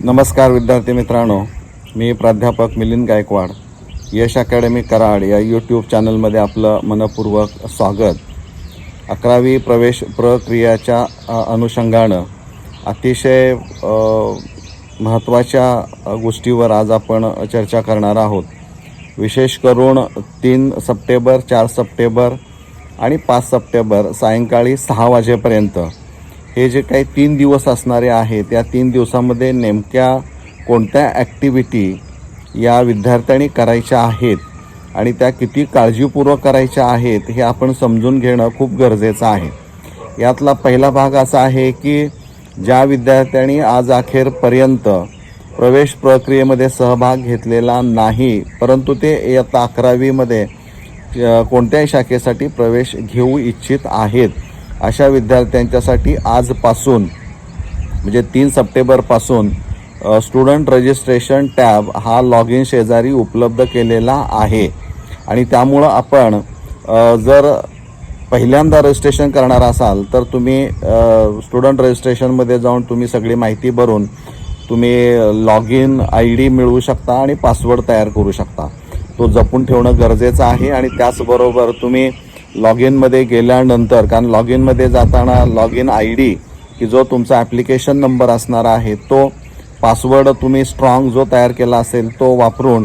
नमस्कार विद्यार्थी मित्रांनो मी प्राध्यापक मिलिंद गायकवाड. यश अकॅडमी कराड या यूट्यूब चॅनलमध्ये आपलं मनपूर्वक स्वागत. अकरावी प्रवेश प्रक्रियाच्या अनुषंगानं अतिशय महत्त्वाच्या गोष्टीवर आज आपण चर्चा करणार आहोत. विशेष करून तीन सप्टेंबर चार सप्टेंबर आणि पाच सप्टेंबर सायंकाळी सहा वाजेपर्यंत. हे जे काही तीन दिवस असणारे आहेत त्या तीन दिवसामध्ये नेमक्या कोणत्या ॲक्टिव्हिटी या विद्यार्थ्यांनी करायच्या आहेत आणि त्या किती काळजीपूर्वक करायच्या आहेत हे आपण समजून घेणं खूप गरजेचं आहे. यातला पहिला भाग असा आहे की ज्या विद्यार्थ्यांनी आज अखेरपर्यंत प्रवेश प्रक्रियेमध्ये सहभाग घेतलेला नाही परंतु ते इयत्ता अकरावीमध्ये कोणत्याही शाखेसाठी प्रवेश घेऊ इच्छित आहेत. अशा विद्यार्थ्यांच्यासाठी आजपासून म्हणजे तीन सप्टेंबरपासून स्टुडंट रजिस्ट्रेशन टॅब हा लॉग इन शेजारी उपलब्ध केलेला आहे. आणि त्यामुळं आपण जर पहिल्यांदा रजिस्ट्रेशन करणार असाल तर तुम्ही स्टुडंट रजिस्ट्रेशनमध्ये जाऊन तुम्ही सगळी माहिती भरून तुम्ही लॉग इन आय डी मिळवू शकता आणि पासवर्ड तयार करू शकता. तो जपून ठेवणं गरजेचं आहे आणि त्याचबरोबर तुम्ही लॉग इनमध्ये गेल्यानंतर कारण लॉग इनमध्ये जाताना लॉग इन आय डी की जो तुमचा ॲप्लिकेशन नंबर असणार आहे तो पासवर्ड तुम्ही स्ट्रॉंग जो तयार केला असेल तो वापरून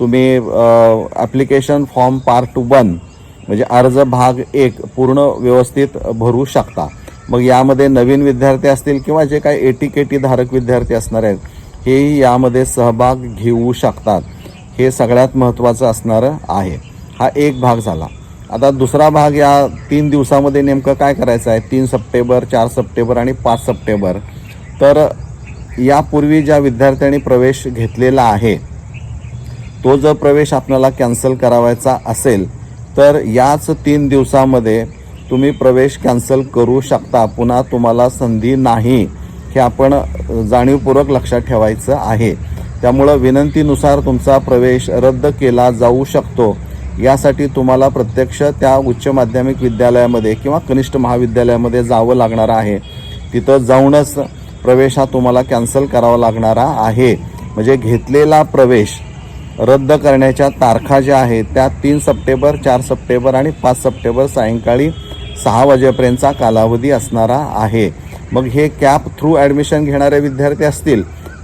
तुम्ही ॲप्लिकेशन फॉर्म पार्ट वन म्हणजे अर्ज भाग एक पूर्ण व्यवस्थित भरू शकता. मग यामध्ये नवीन विद्यार्थी असतील किंवा जे काही एटी केटी धारक विद्यार्थी असणार आहेत हेही यामध्ये सहभाग घेऊ शकतात. हे सगळ्यात महत्त्वाचं असणारं आहे. हा एक भाग झाला. आता दुसरा भाग या तीन दिवसामध्ये नेमकं काय करायचं आहे? तीन सप्टेंबर चार सप्टेंबर आणि पाच सप्टेंबर. तर यापूर्वी ज्या विद्यार्थ्यांनी प्रवेश घेतलेला आहे तो जर प्रवेश आपल्याला कॅन्सल करावायचा असेल तर याच तीन दिवसामध्ये तुम्ही प्रवेश कॅन्सल करू शकता. पुन्हा तुम्हाला संधी नाही हे आपण जाणीवपूर्वक लक्षात ठेवायचं आहे. त्यामुळं विनंतीनुसार तुमचा प्रवेश रद्द केला जाऊ शकतो. यासाठी तुम्हाला प्रत्यक्ष त्या उच्च माध्यमिक विद्यालयामध्ये किंवा कनिष्ठ महाविद्यालयामध्ये जावं लागणार आहे. तिथं जाऊनच प्रवेश हा तुम्हाला कॅन्सल करावा लागणारा आहे. म्हणजे घेतलेला प्रवेश रद्द करण्याच्या तारखा ज्या आहेत त्या तीन सप्टेंबर चार सप्टेंबर आणि पाच सप्टेंबर सायंकाळी सहा वाजेपर्यंतचा कालावधी असणारा आहे. मग हे कॅप थ्रू ॲडमिशन घेणारे विद्यार्थी असतील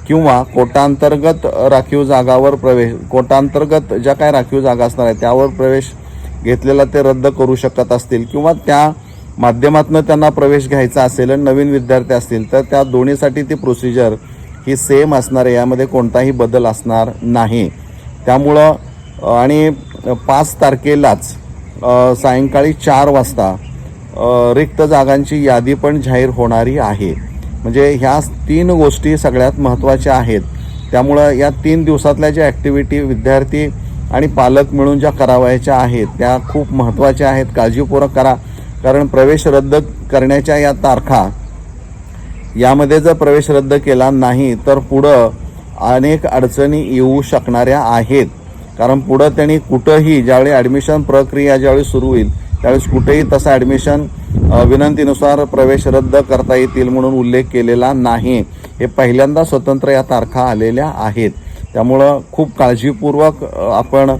किंवा कोटांतर्गत राखीव जागावर प्रवेश कोटांतर्गत ज्या काय राखीव जागा असणार आहेत त्यावर प्रवेश घेतलेला ते रद्द करू शकत असतील किंवा त्या माध्यमातून त्यांना प्रवेश घ्यायचा असेल आणि नवीन विद्यार्थी असतील तर त्या दोन्हीसाठी ती प्रोसिजर ही सेम असणार आहे. यामध्ये कोणताही बदल असणार नाही. त्यामुळं आणि पाच तारखेलाच सायंकाळी चार वाजता रिक्त जागांची यादी पण जाहीर होणारी आहे. म्हणजे ह्या तीन गोष्टी सगळ्यात महत्त्वाच्या आहेत. त्यामुळं या तीन दिवसातल्या ज्या ॲक्टिव्हिटी विद्यार्थी आणि पालक मिळून ज्या करावायच्या आहेत त्या खूप महत्त्वाच्या आहेत. काळजीपूर्वक करा. कारण प्रवेश रद्द करण्याच्या या तारखा यामध्ये जर प्रवेश रद्द केला नाही तर पुढं अनेक अडचणी येऊ शकणाऱ्या आहेत. कारण पुढं त्यांनी कुठंही ज्यावेळी ॲडमिशन प्रक्रिया ज्यावेळी सुरू होईल त्यावेळेस कुठेही तसं ॲडमिशन विनंतीनुसार प्रवेश रद्द करता येतील म्हणून उल्लेख केलेला नाही. हे पहिल्यांदा स्वतंत्र या तारखा आलेल्या आहेत. त्यामुळं खूप काळजीपूर्वक आपण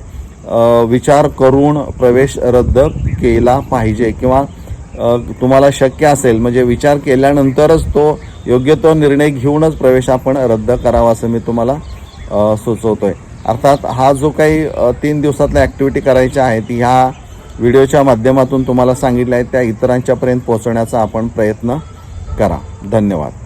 विचार करून प्रवेश रद्द केला पाहिजे किंवा तुम्हाला शक्य असेल म्हणजे विचार केल्यानंतरच तो योग्य तो निर्णय घेऊनच प्रवेश आपण रद्द करावा असं मी तुम्हाला सुचवतो आहे अर्थात हा जो काही तीन दिवसातल्या ॲक्टिव्हिटी करायच्या आहेत ह्या व्हिडिओच्या माध्यमातून तुम्हाला सांगितलं आहे त्या इतरांच्यापर्यंत पोहोचवण्याचा आपण प्रयत्न करा. धन्यवाद.